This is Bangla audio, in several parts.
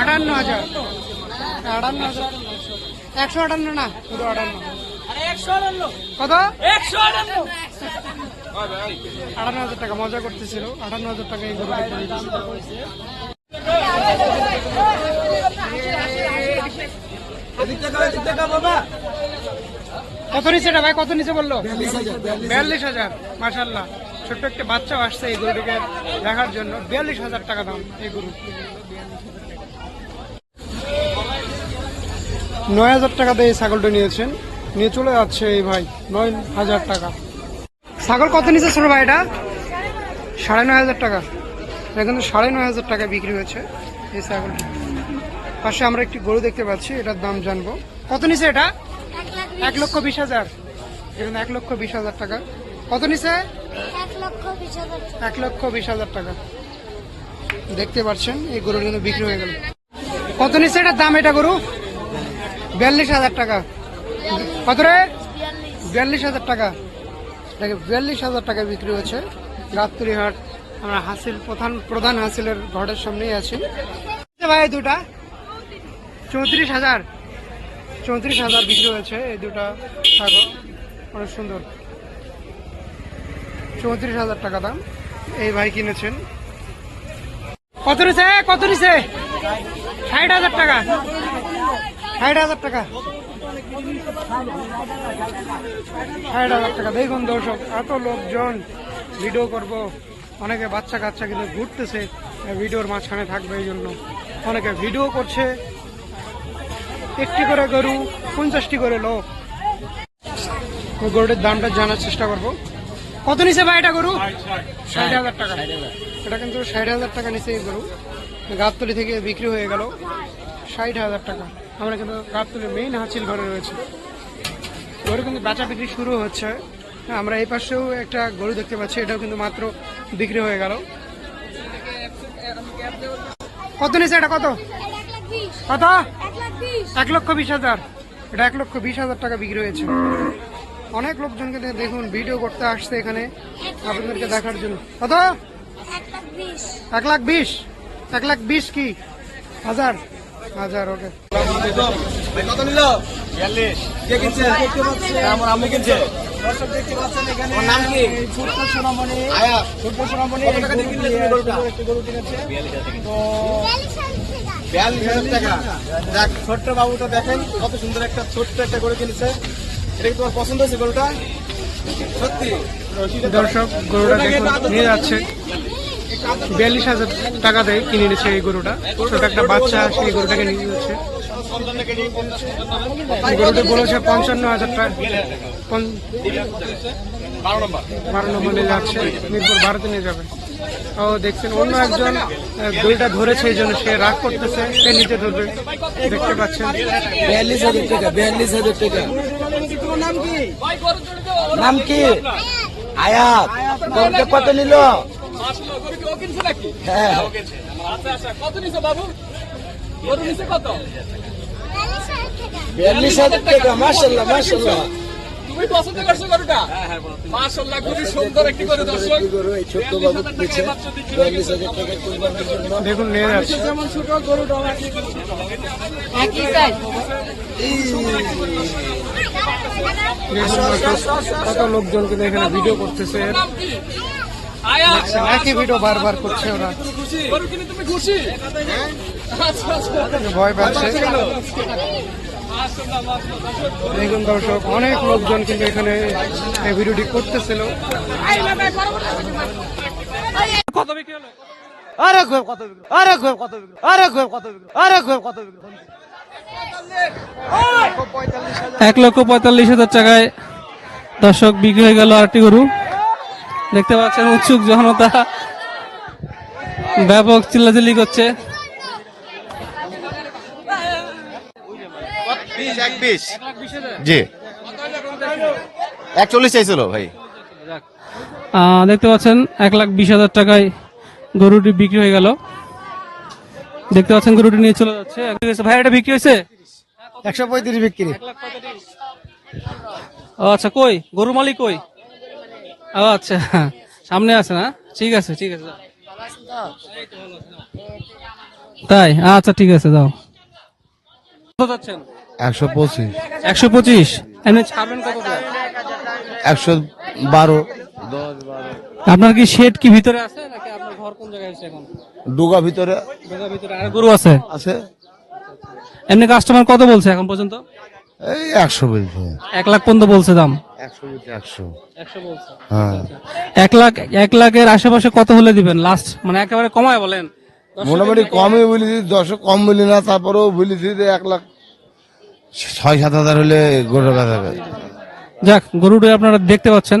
আটান্ন হাজার। আটান্ন হাজার। একশো আটান্ন না? পুরো আটান্ন। কত? আটান্ন। হাজার টাকা মজা করতেছিল। আটান্ন হাজার টাকা এই গরুটা কত নিচে এটা ভাই? কত নিচে বলল? বিয়াল্লিশ হাজার মাসাল্লাহ ছোট্ট একটা বাচ্চাও আসছে এই গরুটিকে দেখার জন্য। বিয়াল্লিশ হাজার টাকা দাম এই গরু। নয় হাজার টাকা দিয়ে এই ছাগলটা নিয়েছেন। নিয়ে চলে যাচ্ছে এই ভাই নয় হাজার টাকা। ছাগল কত নিচে ছোট ভাই এটা? সাড়ে নয় হাজার টাকা। এটা কিন্তু সাড়ে নয় হাজার টাকা বিক্রি হয়েছে এই ছাগলটি। পাশে আমরা একটি গরু দেখতে পাচ্ছি এটার দাম জানব। কত নিচে এটা? এক লক্ষ বিশ হাজার। এখানে এক লক্ষ বিশ হাজার টাকা। কত নিচে এক লক্ষ বিশ হাজার টাকা। দেখতে পাচ্ছেন এই গরুর কিন্তু বিক্রি হয়ে গেল। কত নিচে এটার দাম এটা গরু? বিয়াল্লিশ হাজার টাকা। কত রে? বিয়াল্লিশ হাজার টাকা। দেখে বিয়াল্লিশ হাজার টাকা বিক্রি হচ্ছে। গাবতলি হাট আমরা হাসিল, প্রধান প্রধান হাসিলের ঘরের সামনেই আছি। ভাই দুটা। চৌত্রিশ হাজার। চৌত্রিশ হাজার বিক্রি হয়েছে এই দুটা ছাগল। অনেক সুন্দর। চৌত্রিশ হাজার টাকা দাম। এই ভাই কিনেছেন। কত নিছে? কত নিছে? ষাট হাজার টাকা। ষাট হাজার টাকা। ষাট হাজার টাকা। দেখুন দর্শক এত লোকজন ভিডিও করব। অনেকে বাচ্চা কাচ্চা কিন্তু ঘুরতেছে ভিডিওর মাঝখানে থাকবে এই জন্য। অনেকে ভিডিও করছে একটি করে গরু পঞ্চাশটি করে লোক। ওই গরুটির দামটা জানার চেষ্টা করব। কত নিচে ভাই এটা গরু? ষাট হাজার টাকা। এটা কিন্তু ষাট হাজার টাকা নিচে এই গরু। গাবতলি থেকে বিক্রি হয়ে গেল। ষাট হাজার টাকা। আমরা কিন্তু গাবতলির মেইন হাসিল ঘরে রয়েছে। গরু কিন্তু বেচা বিক্রি শুরু হচ্ছে। হ্যাঁ, আমরা এই পাশেও একটা গরু দেখতে পাচ্ছি এটাও কিন্তু মাত্র বিক্রি হয়ে গেল। কত নিয়েছে এটা? কত? কত? এক লক্ষ বিশ হাজার। এটা এক লক্ষ বিশ হাজার টাকা বিক্রি হয়েছে। অনেক লোকজনকে দেখুন ভিডিও করতে আসছে এখানে আপনাদেরকে দেখার জন্য। কত? এক লাখ বিশ? এক লাখ বিশ কি? হাজার? হাজার, ওকে। কত নিল ছোট্ট দেখ ছোট্ট বাবুটা দেখেন কত সুন্দর একটা ছোট্ট একটা গরু কিনেছে এটা কি তোমার পছন্দ হয়েছে গরুটা সত্যি দর্শক গরুটা নিয়ে যাচ্ছে। বিয়াল্লিশ হাজার টাকা দেয় কিনে নিচ্ছে এই গরুটা। ছোট একটা বাচ্চা সেই গরুটাকে নিয়ে যাচ্ছে। গরুটা বলেছে পঞ্চান্ন হাজার টাকা। বারো নম্বর নিয়ে যাচ্ছে। মিরপুর ভারতে নিয়ে যাবে। ও দেখছেন, অন্য একজন দড়িটা ধরেছে, এই জন্য সে রাগ করতেছে। সে নিচে ধরবে। দেখতে পাচ্ছেন। বিয়াল্লিশ হাজার টাকা, বিয়াল্লিশ হাজার টাকা। নাম কি? নাম কি আয়াত কত নিল? বিয়াল্লিশ হাজার টাকা মার্শাল্লাহ মার্শাল্লাহ তুমি পছন্দ করছ গরুটা মাশাআল্লাহ খুবই সুন্দর একটি গরু দর্শক কি গরু এই ছোট্ট বাবু দিচ্ছে বিয়াল্লিশ হাজার টাকা কুরবানির জন্য দেখুন কত লোকজন কিন্তু এখানে ভিডিও করতেছে একই ভিডিও বারবার করছে ওরা। খুশি গরু কিনে তুমি খুশি? আচ্ছা ভয় পাচ্ছে। দেখুন দর্শক অনেক লোকজন কিন্তু এখানে এই ভিডিওটি করতেছিল। কত বিক্রি হলো? আরে ঘর কত বিক্রি আরে ঘর কত বিক্রি আরে ঘর কত বিক্রি আরে ঘর কত বিক্রি। এক লক্ষ পঁয়তাল্লিশ হাজার টাকায় দর্শক বিক্রি হয়ে গেল আরটি গরু। দেখতে পাচ্ছেন উৎসুক জনতা। ব্যাপক চিল্লাচিল্লি করছে। জি। একচল্লিশ চাইছিল ভাই। দেখতে পাচ্ছেন এক লাখ বিশ হাজার টাকায় গরুটি বিক্রি হয়ে গেল। দেখতে পাচ্ছেন গরুটি নিয়ে চলে যাচ্ছে। ভাই এটা বিক্রি হয়েছে? একশো পঁয়ত্রিশ বিক্রি। ও আচ্ছা কই? গরু মালিক কই? ও আচ্ছা। সামনে আছে না? ঠিক আছে ঠিক আছে তাই? আচ্ছা ঠিক আছে যাও। কত যাচ্ছেন? একশো পঁচিশ। একশো পঁচিশ? এমনি ছাড়বেন কত একশো বারো। আপনার কি শেড কি ভিতরে আছে নাকি আপনার ঘর কোন জায়গায় আছে এখন? ডুগা ভিতরে। ঢোকার ভিতরে আর গরু আছে? আছে। এমনি কাস্টমার কত বলছে এখন পর্যন্ত? এই একশো বলছে। এক লাখ পর্যন্ত বলছে দাম। একশো বলছে একশো। হ্যাঁ। এক লাখ এক লাখের আশেপাশে কত হলে দিবেন? লাস্ট মানে একেবারে কমায় বলেন। মোটামুটি কমই বলেছি দশও কম বলি না তারপরেও বলেছি যে এক লাখ ছয় সাত হাজার হলে গরু যাক গরুটা আপনারা দেখতে পাচ্ছেন।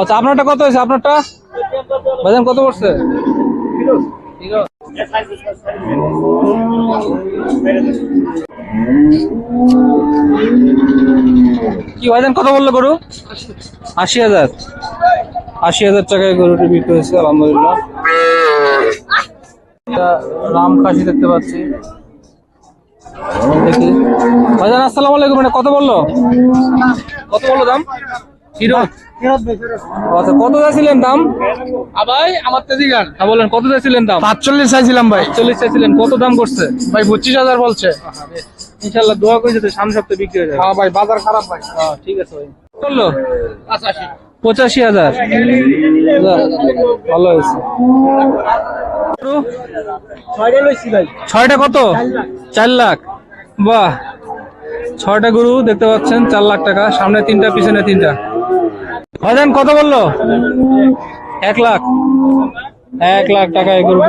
আচ্ছা আপনারটা কত হয়েছে? আপনারটা? বাজান কত পড়ছে? কি, ভাইজান, কত বলল গরু? আশি হাজার। আশি হাজার টাকায় গরুটি বিক্রি হয়েছে, আলহামদুলিল্লাহ। রাম খাসি দেখতে পাচ্ছি। দেখি। ভাইজান এটা কত বলল? কত বলল দাম? আচ্ছা কত চাইছিলেন দাম? ভাই আমার তেজি গান বলেন কত চাইছিলেন দাম? পাঁচচল্লিশ চাইছিলাম ভাই। চল্লিশ চাইছিলেন। কত দাম করছে? ভাই পঁচিশ হাজার বলছে। ইনশাল্লাহ দোয়া করে যেতে সামনে সপ্তাহে বিক্রি হয়ে যাবে হ্যাঁ ভাই বাজার খারাপ ভাই। ঠিক আছে ভাই। বলল পঁচাশি। হাজার। ভালো হয়েছে। ছয়টা কত? চার লাখ। বাহ। ছয়টা গরু দেখতে পাচ্ছেন চার লাখ টাকা। সামনে তিনটা পিছনে তিনটা। ভাইজান কত বলল? এক লাখ। এক লাখ টাকা গরু